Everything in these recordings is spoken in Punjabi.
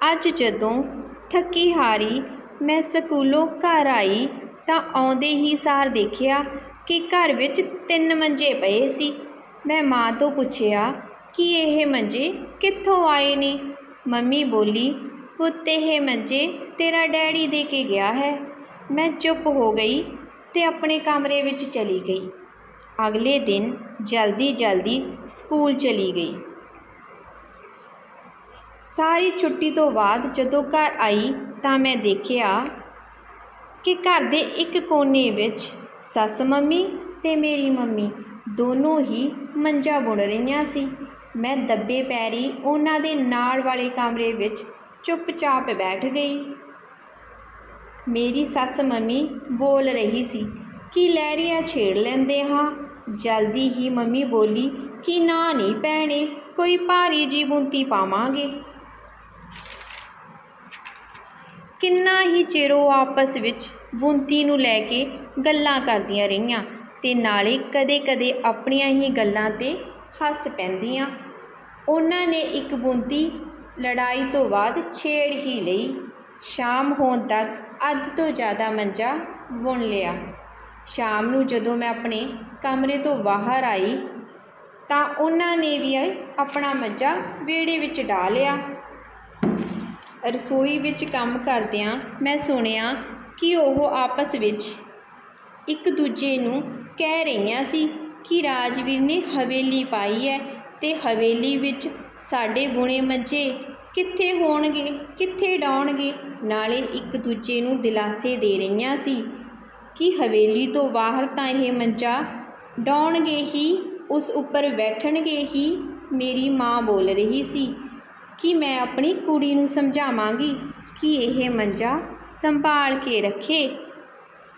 ਅੱਜ ਜਦੋਂ ਥੱਕੀ ਹਾਰੀ ਮੈਂ ਸਕੂਲੋਂ ਘਰ ਆਈ ਤਾਂ ਆਉਂਦੇ ਹੀ ਸਾਰ ਦੇਖਿਆ ਕਿ ਘਰ ਵਿੱਚ ਤਿੰਨ ਮੰਜੇ ਪਏ ਸੀ। ਮੈਂ ਮਾਂ ਤੋਂ ਪੁੱਛਿਆ, ਕਿ ਇਹ ਮੰਜੇ ਕਿੱਥੋਂ ਆਏ ਨੇ? ਮੰਮੀ ਬੋਲੀ, ਪੁੱਤ, ਇਹ ਮੰਜੇ ਤੇਰਾ ਡੈਡੀ ਦੇ ਕੇ ਗਿਆ ਹੈ। ਮੈਂ ਚੁੱਪ ਹੋ ਗਈ ਤੇ ਆਪਣੇ ਕਮਰੇ ਵਿੱਚ ਚਲੀ ਗਈ। ਅਗਲੇ ਦਿਨ ਜਲਦੀ ਜਲਦੀ ਸਕੂਲ ਚਲੀ ਗਈ। ਸਾਰੀ ਛੁੱਟੀ ਤੋਂ ਬਾਅਦ ਜਦੋਂ ਘਰ ਆਈ ਤਾਂ ਮੈਂ ਦੇਖਿਆ ਕਿ ਘਰ ਦੇ ਇੱਕ ਕੋਨੇ ਵਿੱਚ ਸੱਸ ਮੰਮੀ ਅਤੇ ਮੇਰੀ ਮੰਮੀ ਦੋਨੋਂ ਹੀ ਮੰਜਾ ਬੁਣ ਰਹੀਆਂ ਸੀ। ਮੈਂ ਦੱਬੇ ਪੈਰੀ ਉਹਨਾਂ ਦੇ ਨਾਲ ਵਾਲੇ ਕਮਰੇ ਵਿੱਚ ਚੁੱਪਚਾਪ ਬੈਠ ਗਈ। ਮੇਰੀ ਸੱਸ ਮੰਮੀ ਬੋਲ ਰਹੀ ਸੀ, ਕਿ ਲਹਿਰੀਆਂ ਛੇੜ ਲੈਂਦੇ ਹਾਂ? ਜਲਦੀ ਹੀ ਮੰਮੀ ਬੋਲੀ, ਕਿ ਨਾ ਨਹੀਂ ਭੈਣੇ, ਕੋਈ ਭਾਰੀ ਜੀ ਬੁੰਤੀ ਪਾਵਾਂਗੇ। ਕਿੰਨਾ ਹੀ ਚਿਰ ਉਹ ਆਪਸ ਵਿੱਚ ਬੁੰਤੀ ਨੂੰ ਲੈ ਕੇ ਗੱਲਾਂ ਕਰਦੀਆਂ ਰਹੀਆਂ ਤੇ ਨਾਲੇ ਕਦੇ-ਕਦੇ ਆਪਣੀਆਂ ਹੀ ਗੱਲਾਂ ਤੇ ਹੱਸ ਪੈਂਦੀਆਂ। ਉਹਨਾਂ ਨੇ ਇੱਕ ਬੁੰਤੀ ਲੜਾਈ ਤੋਂ ਬਾਅਦ ਛੇੜ ਹੀ ਲਈ। ਸ਼ਾਮ ਹੋਣ ਤੱਕ ਅੱਧ ਤੋਂ ਜ਼ਿਆਦਾ ਮੰਜਾ ਬੁਣ ਲਿਆ। ਸ਼ਾਮ ਨੂੰ ਜਦੋਂ ਮੈਂ ਆਪਣੇ ਕਮਰੇ ਤੋਂ ਬਾਹਰ ਆਈ ਤਾਂ ਉਹਨਾਂ ਨੇ ਵੀ ਆਪਣਾ ਮੰਜਾ ਵਿਹੜੇ ਵਿੱਚ ਢਾ ਲਿਆ। ਰਸੋਈ ਵਿੱਚ ਕੰਮ ਕਰਦਿਆਂ ਮੈਂ ਸੁਣਿਆ ਕਿ ਉਹ ਆਪਸ ਵਿੱਚ ਇੱਕ ਦੂਜੇ ਨੂੰ ਕਹਿ ਰਹੀਆਂ ਸੀ ਕਿ ਰਾਜਵੀਰ ਨੇ ਹਵੇਲੀ ਪਾਈ ਹੈ ਤੇ ਹਵੇਲੀ ਵਿੱਚ ਸਾਡੇ ਬੁਣੇ ਮੰਜੇ ਕਿੱਥੇ ਹੋਣਗੇ, ਕਿੱਥੇ ਡਾਉਣਗੇ? ਨਾਲੇ ਇੱਕ ਦੂਜੇ ਨੂੰ ਦਿਲਾਸੇ ਦੇ ਰਹੀਆਂ ਸੀ ਕਿ ਹਵੇਲੀ ਤੋਂ ਬਾਹਰ ਤਾਂ ਇਹ ਮੰਜਾ ਡਾਉਣਗੇ ਹੀ, ਉਸ ਉੱਪਰ ਬੈਠਣਗੇ ਹੀ, ਮੇਰੀ ਮਾਂ ਬੋਲ ਰਹੀ ਸੀ। ਕਿ ਮੈਂ ਆਪਣੀ ਕੁੜੀ ਨੂੰ ਸਮਝਾਵਾਂਗੀ ਕਿ ਇਹ ਮੰਜਾ ਸੰਭਾਲ ਕੇ ਰੱਖੇ।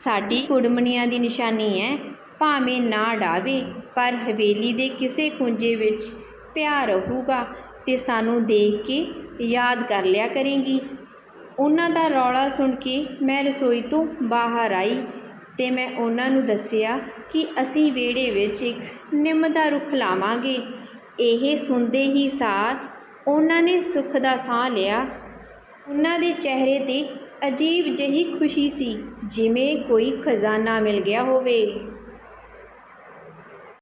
ਸਾਡੀ ਕੁੜਮਣੀਆਂ ਦੀ ਨਿਸ਼ਾਨੀ ਹੈ ਭਾਵੇਂ ਨਾ ਡਾਵੇ, ਪਰ ਹਵੇਲੀ ਦੇ ਕਿਸੇ ਖੁੰਝੇ ਵਿੱਚ ਪਿਆ ਰਹੂਗਾ ਤੇ ਸਾਨੂੰ ਦੇਖ ਕੇ ਯਾਦ ਕਰ ਲਿਆ ਕਰੇਗੀ। ਉਹਨਾਂ ਦਾ ਰੌਲਾ ਸੁਣ ਕੇ ਮੈਂ ਰਸੋਈ ਤੋਂ ਬਾਹਰ ਆਈ ਤੇ ਮੈਂ ਉਹਨਾਂ ਨੂੰ ਦੱਸਿਆ ਕਿ ਅਸੀਂ ਵਿਹੜੇ ਵਿੱਚ ਇੱਕ ਨਿੰਮ ਦਾ ਰੁੱਖ ਲਾਵਾਂਗੇ। ਇਹ ਸੁਣਦੇ ਹੀ ਸਾਥ ਉਹਨਾਂ ਨੇ ਸੁੱਖ ਦਾ ਸਾਹ ਲਿਆ। ਉਹਨਾਂ ਦੇ ਚਿਹਰੇ ਤੇ ਅਜੀਬ ਜਿਹੀ ਖੁਸ਼ੀ ਸੀ, ਜਿਵੇਂ ਕੋਈ ਖਜ਼ਾਨਾ ਮਿਲ ਗਿਆ ਹੋਵੇ।